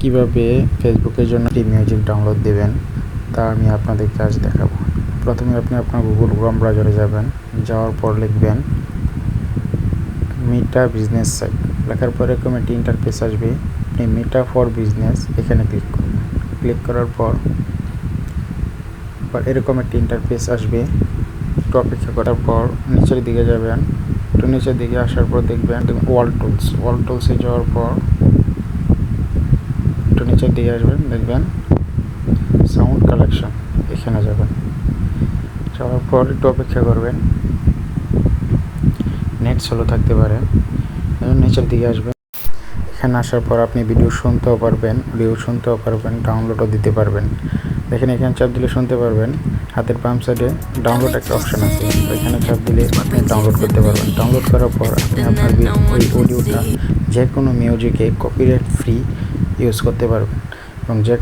কীভাবে ফেসবুকের জন্য একটি মিউজিক ডাউনলোড দেবেন, তা আমি আপনাদেরকে আজ দেখাবো। প্রথমে আপনি আপনার গুগল ক্রোম ব্রাউজারে যাবেন, যাওয়ার পর লিখবেন মিটা বিজনেস সাইট লেখার পর এরকম একটি ইন্টারফেস আসবে, আপনি মিটা ফর বিজনেস এখানে ক্লিক করবেন। ক্লিক করার পর এরকম একটি ইন্টারফেস আসবে, একটু অপেক্ষা করার পর নিচের দিকে যাবেন। একটু নিচের দিকে আসার পর দেখবেন ওয়াল টুলস ওয়াল টুলসে যাওয়ার পর একটু নিচের দিকে আসবেন, দেখবেন সাউন্ড কালেকশন এখানে যাবেন। যাওয়ার পর একটু অপেক্ষা করবেন। নেট স্লো থাকতে পারে। নিচের দিকে আসবেন। এখানে আসার পর আপনি ভিডিও শুনতেও পারবেন ভিডিও শুনতেও পারবেন ডাউনলোডও দিতে পারবেন। দেখেন, এখানে চাপ দিলে শুনতে পারবেন। হাতের বাম সাইডে ডাউনলোড একটা অপশন আছে। এখানে চাপ দিলে আপনি ডাউনলোড করতে পারবেন। ডাউনলোড করার পর আপনি আপনার ওই অডিওটা যে কোনো মিউজিকে কপিরাইট ফ্রি ইউজ করতে পারবেন। এবং যে